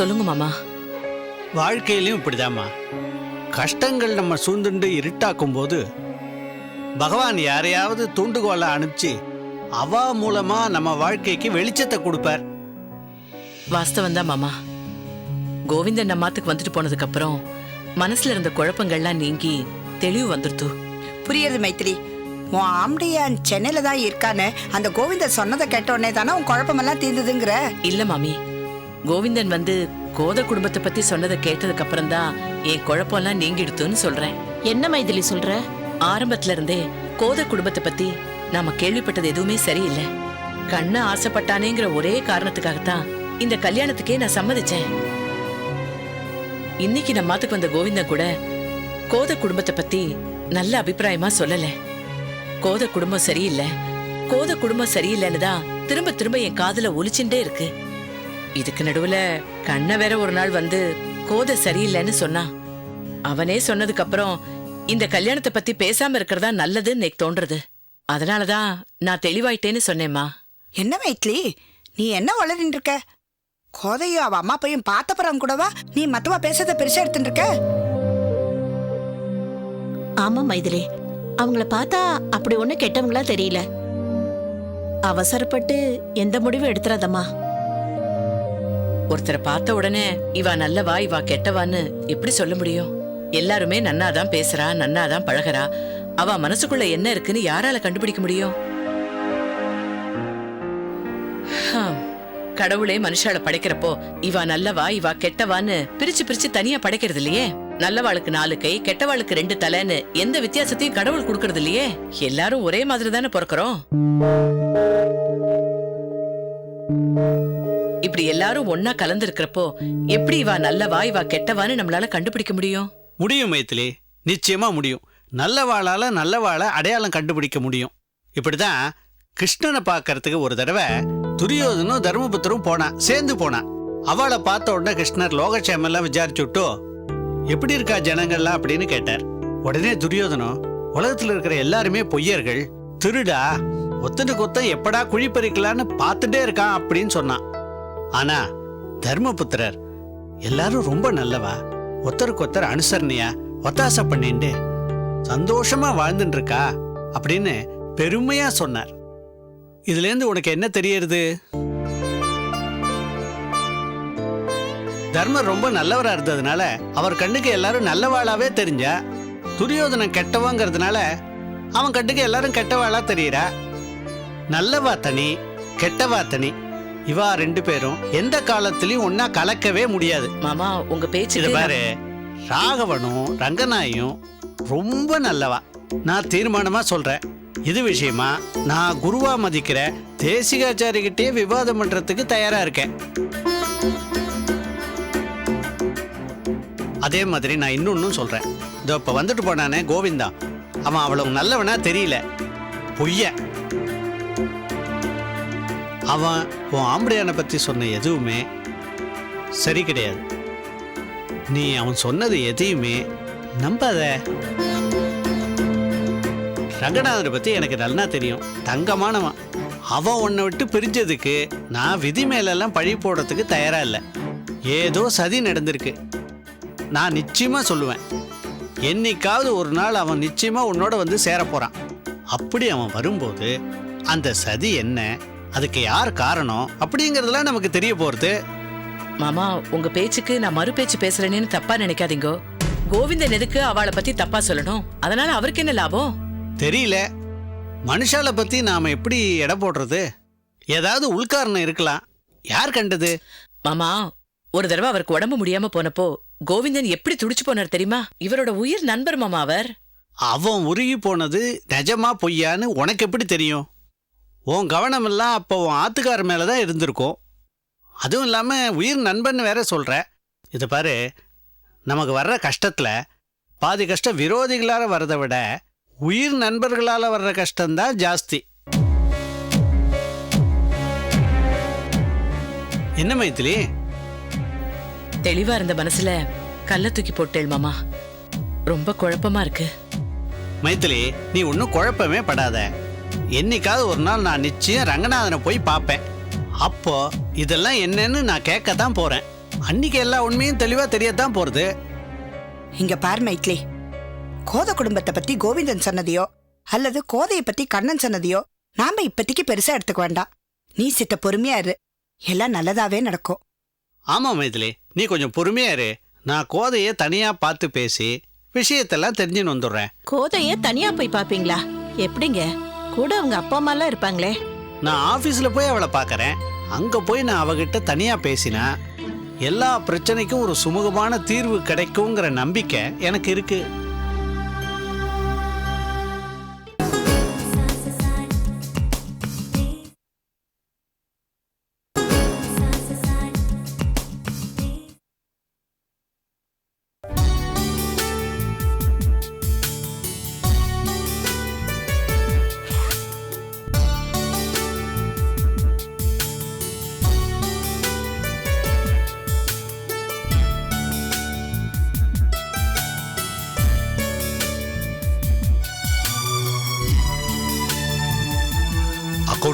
சொல்லுங்க மாமா. வாழ்க்கையிலும் இப்படிதாம்மா. கஷ்டங்கள் நம்ம சூழ்ந்துண்டு இருட்டாக்கும் போது பகவான் யாரையாவது தூண்டுகோலை அனுப்பிச்சு அவா மூலமா நம்ம வாழ்க்கைக்கு வெளிச்சத்தை கொடுப்பார். வாஸ்தவம் தான் மாமா. கோவிந்தன் நம்மாத்துக்கு வந்துட்டு போனதுக்கு அப்புறம் மனசுல இருந்த குழப்பங்கள்லாம் நீங்கி தெளிவு வந்துருத்து. புரியுது மைத்திரி. உன் ஆம்படியான் சென்னையில தான் இருக்கான்னு அந்த கோவிந்தர் சொன்னதை கேட்ட உடனே தானே உன் குழப்பமெல்லாம் தீர்ந்ததுங்கிற? இல்ல மாமி. கோவிந்தன் வந்து கோத குடும்பத்தை பத்தி சொன்னதை கேட்டதுக்கு அப்புறம் தான் என் குழப்பம்லாம் நீங்கிடுத்துன்னு சொல்றேன். என்ன மைதிலி சொல்ற? ஆரம்பத்துல இருந்தே கோத குடும்பத்தை பத்தி நாம கேள்விப்பட்டது எதுவுமே சரியில்லை. கண்ண ஆசைப்பட்டானேங்கிற ஒரே காரணத்துக்காகத்தான் இந்த கல்யாணத்துக்கே நான் சம்மதிச்சேன். இன்னைக்கு நம்ம மாத்துக்கு வந்த கோவிந்தன் கூட கோத குடும்பத்தை பத்தி நல்ல அபிப்பிராயமா சொல்லல. கோத குடும்பம் சரியில்லை. கோத குடும்பம் சரியில்லைன்னு தான் திரும்ப திரும்ப என் காதுல ஒலிச்சுட்டே இருக்கு. இதுக்கு நடுவுல கண்ண வேற ஒரு நாள் வந்து கோத சரியில்லைன்னு சொன்னான் அவனே சொன்னதுக்கு அப்புறம் இந்த கல்யாணத்தை பத்தி பேசாம இருக்கிறதா நல்லதுன்னு எனக்கு தோன்றது. அதனாலதான் நான் தெளிவாயிட்டேன்னு சொன்னேம்மா. என்ன மைத்திலி நீ என்ன வளரின்னு இருக்க? கோதையும் அவ அம்மா பையன் பார்த்தப்பறம் கூடவா நீ மத்தவா பேசுறத பெருசா எடுத்துட்டு இருக்க? ஆமா மைதிலி. அவங்கள பார்த்தா அப்படி ஒண்ணு கெட்டவங்களா தெரியல. அவசரப்பட்டு எந்த முடிவும் எடுத்துறாதம்மா. ஒருத்தரை பார்த்த உடனே இவா நல்லவா இவா கெட்டவான்னு எப்படி சொல்ல முடியும்? எல்லாருமே நன்னாதான் பேசுறா நன்னாதான் பழகுறா. அவ மனசுக்குள்ள என்ன இருக்குன்னு யாரால கண்டுபிடிக்க முடியும்? கடவுளே மனுஷால படைக்கிறப்போ இவா நல்லவா இவா கெட்டவான்னு பிரிச்சு பிரிச்சு தனியா படைக்கிறது இல்லையே? நல்லவாளுக்கு நாலு கை கெட்டவாளுக்கு ரெண்டு தலைன்னு எந்த வித்தியாசத்தையும் கடவுள் கொடுக்கறது இல்லையே? எல்லாரும் ஒரே மாதிரி தானே பிறக்கிறோம்? இப்படி எல்லாரும் ஒன்னா கலந்து இருக்கிறப்போ எப்படி இவா நல்லவா இவா கெட்டவான்னு நம்மளால கண்டுபிடிக்க முடியும்? முடியும் மைத்திலி. நிச்சயமா முடியும். நல்லவாளால நல்லவாளை அடையாளம் கண்டுபிடிக்க முடியும். இப்படிதான் கிருஷ்ணனை பார்க்கறதுக்கு ஒரு தடவை துரியோதனும் தர்மபுத்தரும் போனான் சேர்ந்து போனான் அவளை பார்த்த உடனே கிருஷ்ணர் லோகக்ஷேமெல்லாம் விசாரிச்சுட்டு எப்படி இருக்கா ஜனங்கள்லாம்? அப்படின்னு கேட்டார். உடனே துரியோதனம் உலகத்துல இருக்கிற எல்லாருமே பொய்யர்கள் திருடா ஒத்தனுக்கு ஒத்தன் எப்படா குழி பறிக்கலான்னு பார்த்துட்டே இருக்கான் அப்படின்னு சொன்னான். ஆனா தர்மபுத்திரர் எல்லாரும் ரொம்ப நல்லவா? ஒருத்தருக்கு ஒருத்தர் அனுசரணையா ஒத்தாசை பண்ணிண்டு சந்தோஷமா வாழ்ந்துட்டு இருக்கா அப்படின்னு பெருமையா சொன்னார். இதுல இருந்து உனக்கு என்ன தெரியறது? தர்மர் ரொம்ப நல்லவரா இருந்ததுனால அவர் கண்ணுக்கு எல்லாரும் நல்லவாளாவே தெரிஞ்சா துரியோதனன் கெட்டவங்கிறதுனால அவன் கண்ணுக்கு எல்லாரும் கெட்டவாளா தெரியறா? நல்லவா தனி கெட்டவா தனி. இவா ரெண்டு பேரும் எந்த காலத்திலயும் ஒன்னா கலக்கவே முடியாது. மாமா உங்க இது பேச்சு பாரு. ராகவனும் ரங்கநாயும் ரொம்ப நல்லவா. நான் தீர்மானமா சொல்றேன். இது விஷயமா நான் குருவா மதிக்கிற தேசிகாச்சாரிகிட்டே விவாதம் பண்றதுக்கு தயாரா இருக்கேன். அதே மாதிரி நான் இன்னொன்னும் சொல்றேன். இதோ இப்ப வந்துட்டு போனானே கோவிந்தா. அவன் அவ்வளவு நல்லவனா தெரியல. பொய்ய அவன் உன் ஆம்படையான பற்றி சொன்ன எதுவுமே சரி கிடையாது. நீ அவன் சொன்னது எதையுமே நம்பாத. ரங்கநாதனை பற்றி எனக்கு நல்லா தெரியும். தங்கமானவன். அவன் உன்னை விட்டு பிரிஞ்சதுக்கு நான் விதி மேலெல்லாம் பழி போடுறதுக்கு தயாராக இல்லை. ஏதோ சதி நடந்திருக்கு. நான் நிச்சயமாக சொல்லுவேன். என்னைக்காவது ஒரு நாள் அவன் நிச்சயமாக உன்னோட வந்து சேரப்போகிறான் அப்படி அவன் வரும்போது அந்த சதி என்ன? அதுக்கு யார் காரணம் அப்படிங்கறதெல்லாம் நமக்கு தெரிய போறது. மாமா உங்க பேச்சுக்கு நான் மறு பேச்சு பேசுறேன்னு தப்பா நினைக்காதீங்கோ. கோவிந்தன் எதுக்கு அவளை பத்தி தப்பா சொல்லணும்? அதனால அவருக்கு என்ன லாபம்? தெரியல. மனுஷால பத்தி நாம எப்படி எடை போடுறது? ஏதாவது உள்காரணம் இருக்கலாம். யார் கண்டது? மாமா ஒரு தடவை அவருக்கு உடம்பு முடியாம போனப்போ கோவிந்தன் எப்படி துடிச்சு போனார் தெரியுமா? இவரோட உயிர் நண்பர் மாமா அவர். அவன் உருகி போனது நிஜமா பொய்யான்னு உனக்கு எப்படி தெரியும்? உன் கவனமெல்லாம் அப்போ உன் ஆத்துக்கார மேல தான் இருந்திருக்கும். அதுவும் இல்லாம உயிர் நண்பன் வேற சொல்ற. இது பாரு நமக்கு வர்ற கஷ்டத்துல பாதி கஷ்டம் விரோதிகளால வர்றதை விட உயிர் நண்பர்களால வர்ற கஷ்டம்தான் ஜாஸ்தி. என்ன மைத்திலி? தெளிவா இருந்த மனசுல கல்ல தூக்கி போட்டேள் மாமா. ரொம்ப குழப்பமா இருக்கு. மைத்திலி நீ ஒன்றும் குழப்பமே படாத. என்னைக்காவது ஒரு நாள் நான் நிச்சயம் ரங்கநாதனை போய் பார்ப்பேன். அப்போ இதெல்லாம் என்னன்னு நான் கேட்க தான் போறேன். அன்னைக்கு எல்லா உண்மையும் தெளிவா தெரியத்தான் போறது. இங்க பாரு மைத்லி. கோத குடும்பத்தை பத்தி கோவிந்தன் சொன்னதையோ அல்லது கோதையை பத்தி கண்ணன் சொன்னதையோ நாம இப்பத்திக்கு பெருசா எடுத்துக்க வேண்டாம். நீ சித்த பொறுமையா இரு. எல்லாம் நல்லதாவே நடக்கும். ஆமா மைதிலி நீ கொஞ்சம் பொறுமையா இரு. நான் கோதையை தனியா பார்த்து பேசி விஷயத்தெல்லாம் தெரிஞ்சுன்னு வந்துடுறேன். கோதைய தனியா போய் பாப்பீங்களா எப்படிங்க? கூட அவங்க அப்பா அம்மா எல்லாம் இருப்பாங்களே. நான் ஆபீஸ்ல போய் அவளை பார்க்குறேன். அங்க போய் நான் அவகிட்ட தனியா பேசினா எல்லா பிரச்சனைக்கும் ஒரு சுமூகமான தீர்வு கிடைக்குங்கிற நம்பிக்கை எனக்கு இருக்கு.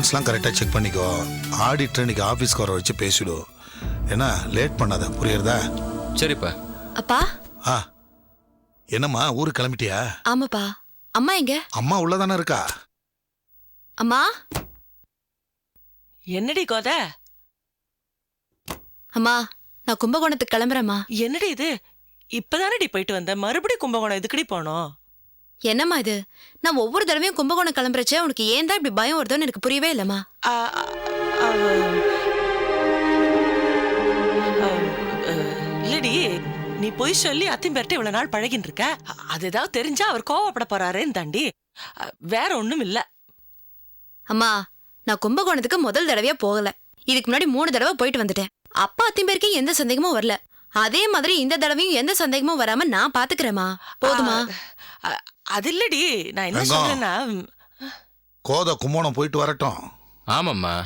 அக்கௌண்ட்ஸ்லாம் கரெக்டாக செக் பண்ணிக்கோ. ஆடிட்டர் இன்னைக்கு ஆஃபீஸ்க்கு வர வச்சு பேசிடு. ஏன்னா லேட் பண்ணாத. புரியுறதா? சரிப்பா. அப்பா? ஆ. என்னம்மா ஊருக்கு கிளம்பிட்டியா? ஆமாப்பா. அம்மா எங்க? அம்மா உள்ளதானே இருக்கா? அம்மா? என்னடி கோத? அம்மா நான் கும்பகோணத்துக்கு கிளம்புறேம்மா. என்னடி இது? இப்பதானடி போயிட்டு வந்த? மறுபடியும் கும்பகோணம் எதுக்குடி போனோம்? என்னம்மா இது? நான் ஒவ்வொரு தடவையும் கும்பகோணம் கிளம்புறச்சே உனக்கு ஏன் தான் இப்படி பயம் வருதோன்னு எனக்கு புரியவே இல்லம்மா. இல்லடி நீ பொய் சொல்லி அத்திம்பேர்ட்ட இவ்வளவு நாள் பழகின்னு இருக்க அது ஏதாவது தெரிஞ்சா அவர் கோவப்பட போறாரேன்னு தாண்டி வேற ஒண்ணும் இல்ல. அம்மா நான் கும்பகோணத்துக்கு முதல் தடவையா போகல. இதுக்கு முன்னாடி மூணு தடவை போயிட்டு வந்துட்டேன். அப்பா அத்திம்பேருக்கு எந்த சந்தேகமும் வரல. அதே மாதிரி இந்த தடவையும் எந்த சந்தேகமும் வராம நான் பாத்துக்கிறேம்மா. போதுமா? அ- அது இல்லடி. நான் என்ன ரங்கம். சொல்றேன்னா கோதை கும்போணம் போயிட்டு வரட்டும். ஆமாம்மா.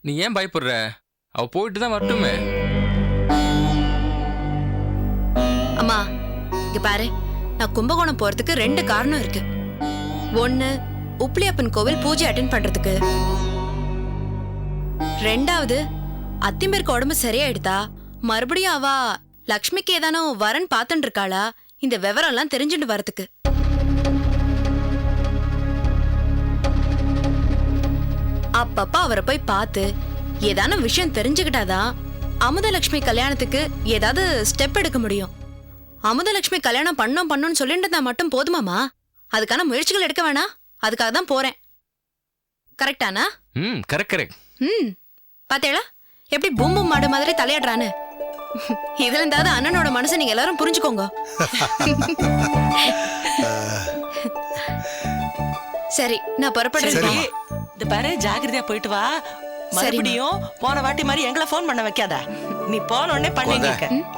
நீ ஏன் பயப்படுற? அவ போயிட்டு தான் வரட்டுமே. அம்மா இங்க பாரு. நான் கும்பகோணம் போறதுக்கு ரெண்டு காரணம் இருக்கு. ஒண்ணு உப்ளியப்பன் கோவில் பூஜை அட்டென்ட் பண்றதுக்கு. ரெண்டாவது அத்திம்பேருக்கு உடம்பு சரியாயிடுதா? மறுபடியும் அவ லக்ஷ்மிக்கு ஏதானோ வரன் பார்த்துட்டு இருக்காளா இந்த விவரம் எல்லாம் தெரிஞ்சுட்டு வரதுக்கு அப்பப்ப அவரை போய் பார்த்து ஏதான விஷயம் தெரிஞ்சுக்கிட்டாதான் அமுதலட்சுமி கல்யாணத்துக்கு ஏதாவது ஸ்டெப் எடுக்க முடியும். அமுதலட்சுமி கல்யாணம் பண்ணோம் பண்ணோம்னு சொல்லிட்டு இருந்தா மட்டும் போதுமாமா அதுக்கான முயற்சிகள் எடுக்க வேணாம். அதுக்காக தான் போறேன். கரெக்டானா ம் கரெக்ட் கரெக்ட் ம் பாத்தேளா? எப்படி பூம்பு மாடு மாதிரி தலையாடுறான்னு. இதுல இருந்தாவது அண்ணனோட மனசை நீங்க எல்லாரும் புரிஞ்சுக்கோங்க. சரி நான் புறப்படுறேன். சரி இந்த பாரு ஜாக்கிரதையா போயிட்டு வா. மறுபடியும் போன வாட்டி மாதிரி எங்களை ஃபோன் பண்ண வைக்காத. நீ போன உடனே பண்ணிங்க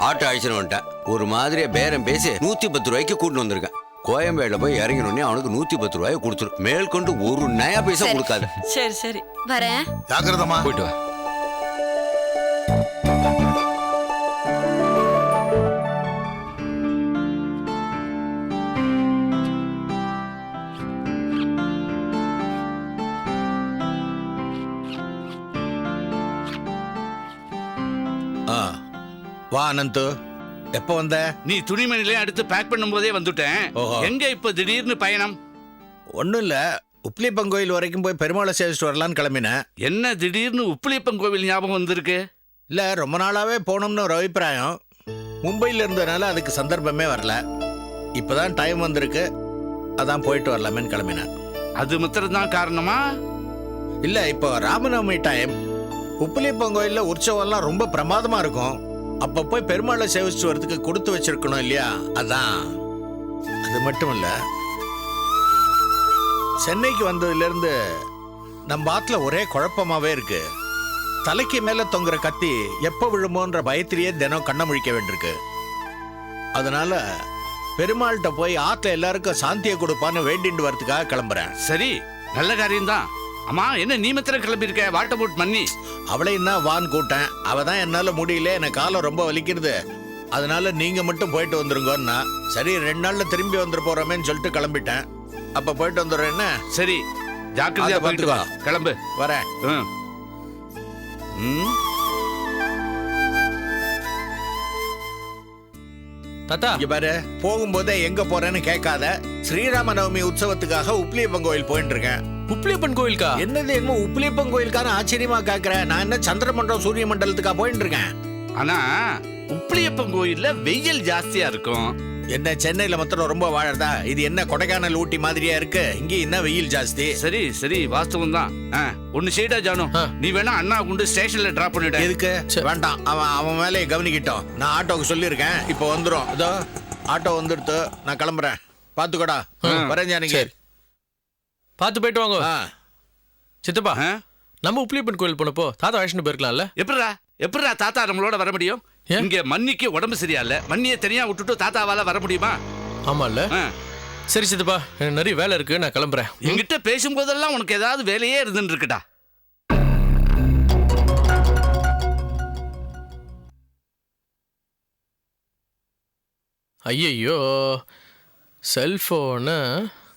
ஆட்டோ அழிச்சுன்னு வந்துட்டேன். ஒரு மாதிரியா பேரம் பேசி நூத்தி பத்து ரூபாய்க்கு கூட்டிட்டு வந்திருக்கேன். கோயம்பேடுல போய் இறங்கினோடனே அவனுக்கு நூத்தி பத்து ரூபாய் கொடுத்துரு. மேற்கொண்டு ஒரு நயா பைசா. கொடுக்காது. சரி சரி. வரேன். ஜாக்கிரதம்மா. போயிட்டு வா. வா அனந்து. எப்போ வந்த? நீ துணிமணிலையும் அடுத்து பேக் பண்ணும்போதே வந்துட்டேன். ஓஹோ. எங்க இப்ப திடீர்னு பயணம்? ஒன்றும் இல்லை உப்ளிப்பன் கோயில் வரைக்கும் போய் பெருமாளை சேவிச்சுட்டு வரலான்னு கிளம்பினேன். என்ன திடீர்னு உப்புளியப்பன் கோவில் ஞாபகம் வந்திருக்கு? இல்லை ரொம்ப நாளாகவே போகணும்னு ஒரு அபிப்பிராயம். மும்பையில் இருந்ததுனால அதுக்கு சந்தர்ப்பமே வரல. இப்போதான் டைம் வந்திருக்கு. அதான் போயிட்டு வரலாமேன்னு கிளம்பினேன். அது மாத்திரம் தான் காரணமா? இல்லை இப்போ ராமநவமி டைம் உப்பிலிப்பன் கோயிலில் உற்சவம்லாம் ரொம்ப பிரமாதமாக இருக்கும். அப்போ போய் பெருமாளை சேவிச்சு வரதுக்கு கொடுத்து வச்சிருக்கணும் இல்லையா? அதான். அது மட்டும் இல்லை சென்னைக்கு வந்ததுலேருந்து நம்ம ஆத்துல ஒரே குழப்பமாவே இருக்கு. தலைக்கு மேல தொங்குற கத்தி எப்போ விழுமோன்ற பயத்திலேயே தினம் கண்ண முழிக்க வேண்டியிருக்கு. அதனால பெருமாள்கிட்ட போய் ஆத்துல எல்லாருக்கும் சாந்தியை கொடுப்பான்னு வேண்டிட்டு வரதுக்காக கிளம்புறேன். சரி நல்ல காரியம்தான். அம்மா என்ன நீ மாத்திரம் கிளம்பியிருக்க? வாட்டர் போட் பண்ணி அவளையும் தான் வான் கூட்டேன்? அவ தான் என்னால முடியல எனக்கு காலம் ரொம்ப வலிக்கிறது. அதனால நீங்க மட்டும் போயிட்டு வந்துருங்கன்னா சரி ரெண்டு நாள்ல திரும்பி வந்துட போறோமேன்னு சொல்லிட்டு கிளம்பிட்டேன். அப்ப போயிட்டு வந்துடுறேன் என்ன? சரி ஜாக்கிரதையா போயிட்டு வா. கிளம்பு. வரேன். ம். ம்? தாத்தா. இங்க பாரு போகும்போதே எங்க போறேன்னு கேட்காத. ஸ்ரீராம நவமி உற்சவத்துக்காக உப்ளியப்பன் கோயில் போயிட்டு இருக்கேன் உப்ளியப்பன் கோயிலுக்கா என்னது என்ன உப்ளியப்பன் கோயிலுக்கான ஆச்சரியமா கேக்குறேன் நான் என்ன சந்திரமண்டலம் சூரிய மண்டலத்துக்கா போயிட்டு இருக்கேன் ஆனா உப்பிலியப்பன் கோயில்ல வெயில் ஜாஸ்தியா இருக்கும். என்ன சென்னையில மாத்திரம் ரொம்ப வாழறதா? இது என்ன கொடைக்கானல் ஊட்டி மாதிரியா இருக்கு? இங்க என்ன வெயில் ஜாஸ்தி? சரி சரி வாஸ்தவம் தான். ஒன்னு செய்டா ஜானு. நீ வேணா அண்ணா கொண்டு ஸ்டேஷன்ல டிராப் பண்ணிட. எதுக்கு? வேண்டாம். அவன் அவன் வேலையை கவனிக்கிட்டோம். நான் ஆட்டோக்கு சொல்லியிருக்கேன். இப்போ வந்துடும் இதோ ஆட்டோ வந்துடுத்து. நான் கிளம்புறேன். பாத்துக்கோடா வரேன் ஜானகி. சரி. பார்த்து போயிட்டு வாங்க. சித்தப்பா? நம்ம உப்ளியப்பன் கோயில் போனப்போ தாத்தா வயசுன்னு போயிருக்கலாம்ல. எப்படிடா? எப்படிடா தாத்தா நம்மளோட வர முடியும்? இங்க மன்னிக்கு உடம்பு சரியா இல்ல மன்னிய தனியா விட்டுட்டு தாத்தாவால வர முடியுமா? ஆமால்ல. ஆ. சரி சித்தப்பா நிறைய வேலை இருக்கு நான் கிளம்புறேன். என்கிட்ட பேசும்போதெல்லாம் உனக்கு ஏதாவது வேலையே இருந்துட்டு இருக்குடா ஐயையோ செல்போனு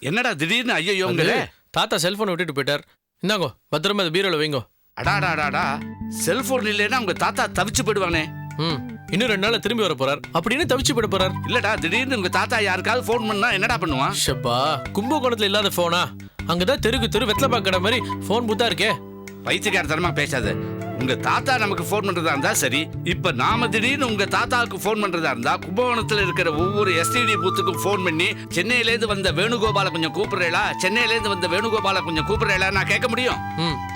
என்னடா திடீர்னு ஐயோங்கிற தாத்தா செல்போனை விட்டுட்டு போயிட்டார். இந்தாங்கோ பத்திரமா அது பீரோல வைங்கோ. அடாடாடாடா செல்போன் இல்லைன்னா உங்க தாத்தா தவிச்சு போயிடுவானே. ம் இன்னும் ரெண்டு நாள்ல திரும்பி வர போறார் அப்படின்னு தவிச்சு போயிட போறார். இல்லடா திடீர்னு உங்க தாத்தா யாருக்காவது ஃபோன் பண்ணா என்னடா பண்ணுவான்? ஷப்பா கும்பகோணத்துல இல்லாத போனா அங்கதான் தெருக்கு தெரு வெத்தலை பாக்கற மாதிரி போன் புத்தா இருக்கே. பைத்தியக்காரத்தனமா பேசாத. உங்க தாத்தா நமக்கு ஃபோன் பண்றதா இருந்தா சரி. இப்ப நாம திடீர்னு உங்க தாத்தாவுக்கு ஃபோன் பண்றதா இருந்தா கும்பகோணத்துல இருக்கிற ஒவ்வொரு எஸ்டிடி பூத்துக்கும் ஃபோன் பண்ணி சென்னையில இருந்து வந்த வேணுகோபால கொஞ்சம் கூப்பிடுறேளா? சென்னையில இருந்து வந்த வேணுகோபால கொஞ்சம் கூப்பிடுறேளா? நான் கேட்க முடியும்.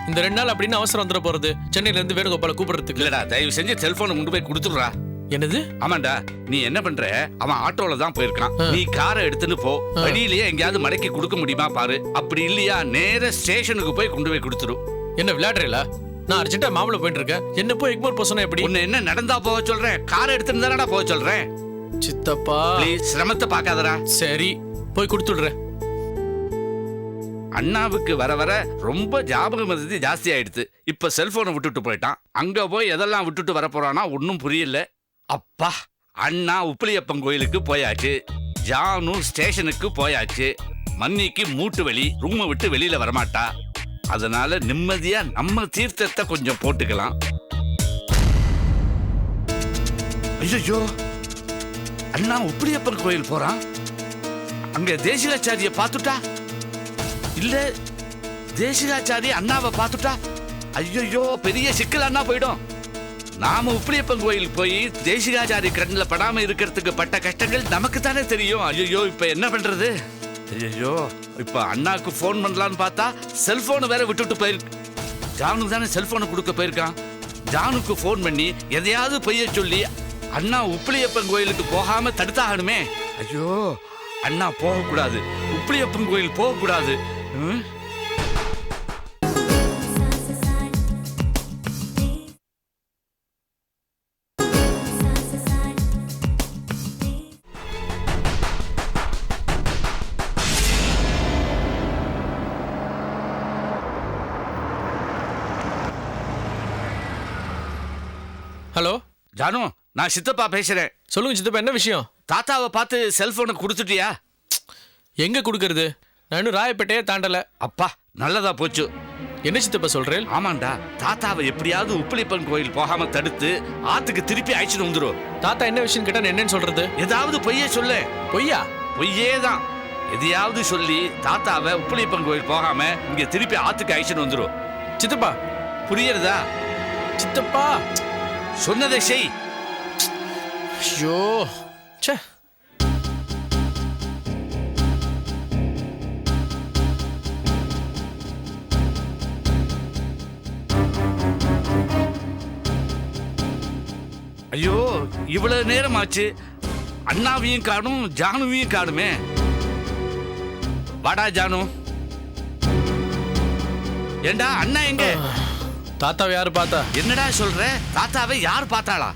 இந்த ரெண்டு நாள் அப்படின்னு அவசரம் வந்துட போறது. சென்னையில இருந்து வேணுகோபால கூப்பிடுறதுக்கு. இல்லடா தயவு செஞ்சு செல்போனை கொண்டு போய் கொடுத்துடுறா. என்னது? ஆமாண்டா நீ என்ன பண்ற? அவன் ஆட்டோல தான் போயிருக்கான். நீ காரை எடுத்துன்னு போ. வழியிலேயே எங்கேயாவது மடக்கி கொடுக்க முடியுமா பாரு. அப்படி இல்லையா நேர ஸ்டேஷனுக்கு போய் கொண்டு போய் கொடுத்துரு. என்ன விளையாடுறீங்களா நான் அர்ஜென்ட்டா மாமலை போயிட்டு இருக்கேன். என்ன போய் எக்மோர் போக சொன்னா எப்படி? உன்னை என்ன நடந்தா போக சொல்றேன்? காரை எடுத்துன்னு தானடா போக சொல்றேன்? சித்தப்பா. ப்ளீஸ் சிரமத்தை பார்க்காதடா. சரி போய் கொடுத்துடுறேன். அண்ணாவுக்கு வர வர ரொம்ப ஞாபக மருதி ஜாஸ்தி ஆயிடுது இப்ப செல்போனை விட்டுட்டு போயிட்டான். அங்க போய் எதெல்லாம் விட்டுட்டு வர போறானா ஒன்னும் புரியல. அப்பா அண்ணா உப்பிலியப்பன் கோயிலுக்கு போயாச்சு. ஜானு ஸ்டேஷனுக்கு போயாச்சு. மன்னிக்கு மூட்டு வலி ரூமை விட்டு வெளியில வரமாட்டா. அதனால நிம்மதியா நம்ம தீர்த்தத்தை கொஞ்சம் போட்டுக்கலாம். ஐயோ அண்ணா உப்பிலியப்பன் கோயில் போறான். அங்க தேசிகாச்சாரிய பார்த்துட்டா? இல்ல தேசிகாச்சாரி அண்ணாவை பார்த்துட்டா? ஐயோ பெரிய சிக்கல் அண்ணா போயிடும். நாம உப்பிலியப்பன் கோயில் போய் தேசிகாச்சாரி கண்ணில் படாம இருக்கிறதுக்கு பட்ட கஷ்டங்கள் நமக்கு தானே தெரியும். ஐயோ இப்ப என்ன பண்றது? ஐயோ இப்ப அண்ணாக்கு ஃபோன் பண்ணலான்னு பார்த்தா செல்போனை வேற விட்டுட்டு போயிருக்கு ஜானுக்கு தானே செல்போனை கொடுக்க போயிருக்கான். ஜானுக்கு ஃபோன் பண்ணி எதையாவது பொய்ய சொல்லி அண்ணா உப்பிலியப்பன் கோயிலுக்கு போகாம தடுத்தாகணுமே. ஐயோ அண்ணா போகக்கூடாது. உப்பிலியப்பன் கோயில் போகக்கூடாது. ம்? ஹலோ? ஜானு நான் சித்தப்பா பேசுறேன். சொல்லுங்க சித்தப்பா என்ன விஷயம்? தாத்தாவை பார்த்து செல்போனை கொடுத்துட்டியா? எங்க கொடுக்கறது? நான் இன்னும் ராயப்பேட்டையே தாண்டல. அப்பா நல்லதா போச்சு. என்ன சித்தப்பா சொல்றேன் ஆமாண்டா தாத்தாவை எப்படியாவது உப்பிலிப்பன் கோயில் போகாம தடுத்து ஆத்துக்கு திருப்பி அழைச்சிட்டு வந்துரும் தாத்தா என்ன விஷயம் கேட்டா என்னன்னு சொல்றது? ஏதாவது பொய்யே சொல்லு. பொய்யா? பொய்யே தான். எதையாவது சொல்லி தாத்தாவை உப்பிலிப்பன் கோயில் போகாம இங்க திருப்பி ஆத்துக்கு அழைச்சிட்டு வந்துரும் சித்தப்பா. புரியுறதா? சித்தப்பா! சொன்னதை செய். ஐயோ. ச்சே. ஐயோ இவ்வளவு நேரம் ஆச்சு அண்ணாவையும் காணும் ஜானுவையும் காணுமே. வாடா ஜானு. ஏண்டா அண்ணா எங்க? தாத்தாவை யாரு பார்த்தா? என்னடா சொல்ற? தாத்தாவை யார் பார்த்தாளா?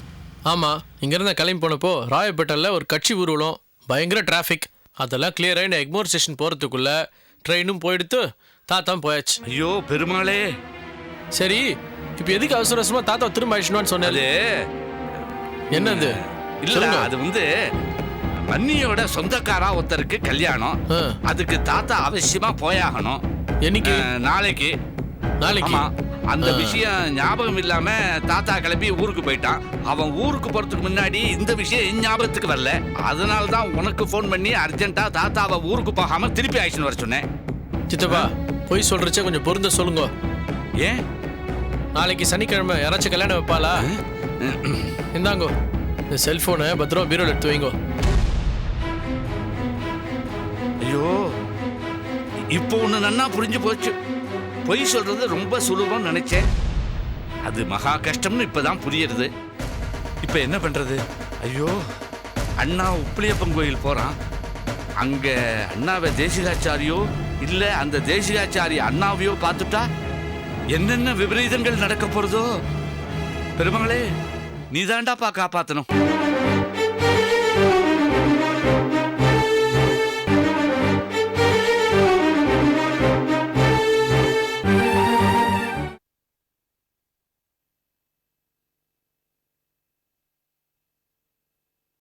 ஆமா இங்க இருந்த கிளம்பி போனப்போ ராயப்பேட்டையில் ஒரு கட்சி ஊர்வலம் பயங்கர டிராஃபிக் அதெல்லாம் கிளியர் ஆகி எக்மோர் ஸ்டேஷன் போறதுக்குள்ள ட்ரெயினும் போயிடுத்து தாத்தாவும் போயாச்சு. ஐயோ பெருமாளே. சரி இப்போ எதுக்கு அவசர அவசரமா தாத்தா திரும்ப ஆயிடுச்சுன்னு சொன்னாரு அது என்னது? இல்ல. அது வந்து மன்னியோட சொந்தக்காரா ஒருத்தருக்கு கல்யாணம். அதுக்கு தாத்தா அவசியமா போயாகணும். என்னைக்கு? நாளைக்கு. நாளைக்கு அந்த. விஷயம் ஞாபகம் இல்லாம தாத்தா கிளம்பி ஊருக்கு போயிட்டான். அவன் ஊருக்கு போறதுக்கு முன்னாடி இந்த விஷயம் என் ஞாபகத்துக்கு வரல. அதனால தான் உனக்கு ஃபோன் பண்ணி அர்ஜென்ட்டா தாத்தாவை ஊருக்கு போகாம திருப்பி ஆயிடுச்சுன்னு வர சொன்னேன். சித்தப்பா பொய் சொல்றச்ச கொஞ்சம் பொருந்த சொல்லுங்க. ஏன்? நாளைக்கு சனிக்கிழமை யாராச்சும் கல்யாணம் வைப்பாளா? இந்தாங்கோ இந்த செல்போனை பத்திரமா பீரோல எடுத்து வைங்கோ. ஐயோ இப்போ ஒன்று நன்னா புரிஞ்சு போச்சு. பொய் சொல்றது ரொம்ப சுலபம் நினைச்சேன். அது மகா கஷ்டம்னு இப்பதான் புரியுறது. இப்போ என்ன பண்றது? ஐயோ. அண்ணா உப்பிலியப்பன் கோயில் போறான். அங்க அண்ணாவை தேசிகாச்சாரியோ இல்ல அந்த தேசிகாச்சாரி அண்ணாவையோ பார்த்துட்டா என்னென்ன விபரீதங்கள் நடக்க போறதோ? பெருமகளே நீதாண்டாப்பா காப்பாத்தணும்.